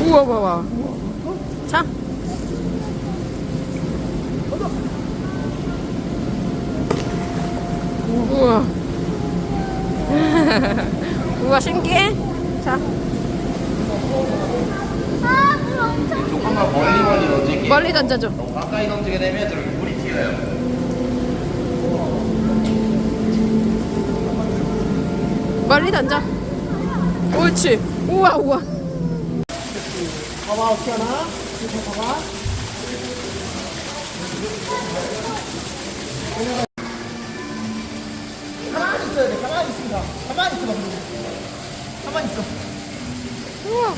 우와, 우와, 우와. 자. 우와. 우와, 신기해. 자, 아. 조금만 멀리 멀리 던질게요. 멀리 던져줘. 너무 가까이 던지게 되면 저렇게 물이 튀어요. 멀리 던져. 옳지. 우와, 우와. 봐봐 어떻게 하나? 이거 봐봐. 가만히 있어야 돼. 가만히 있습니다. 가만히 있어봐. 그리고. 가만히 있어. 우와.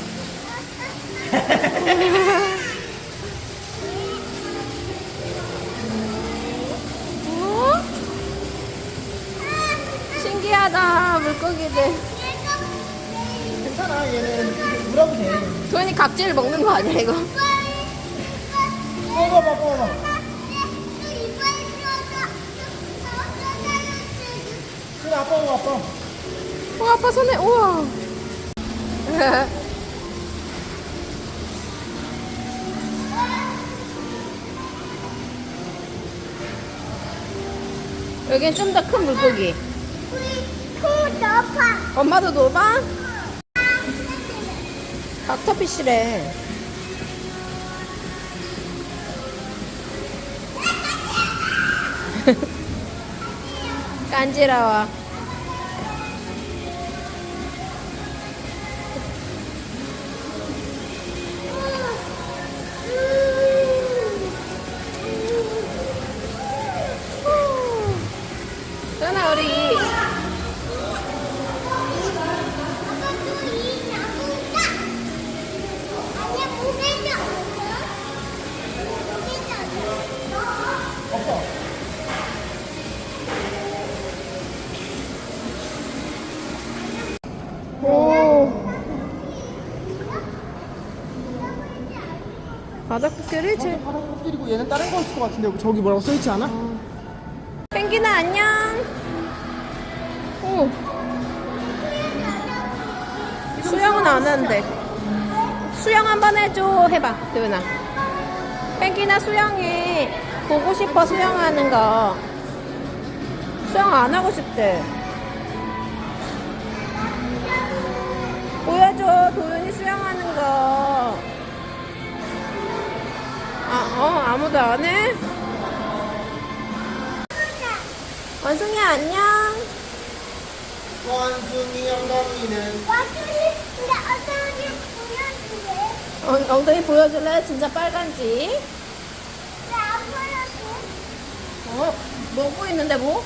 어? 신기하다 물고기들 괜찮아. 얘는 물어도 돼. 도현이 각질 먹는 거 아니야 이거? 먹어봐, 먹어봐. 그래, 아빠 먹어, 아빠. 어 아빠 손에 우와 여긴 좀 더 큰 물고기 엄마도 놀아? 닥터피쉬래. 간지러워 전화 우리 오. 바닥 코끼리지 바다 코끼리고 얘는 다른 거 있을 것 같은데 저기 뭐라고 써있지 않아? 펭귄아 안녕. 오. 수영은 안 하는데. 수영 한번 해줘. 해봐 도윤아. 펭귄아 수영해. 보고 싶어 수영하는 거. 수영 안 하고 싶대 어, 아무도 안 해? 원숭이 안녕. 원숭이 엉덩이는 어, 엉덩이 보여줄래? 진짜 빨간지. 어, 먹고 있는데 뭐?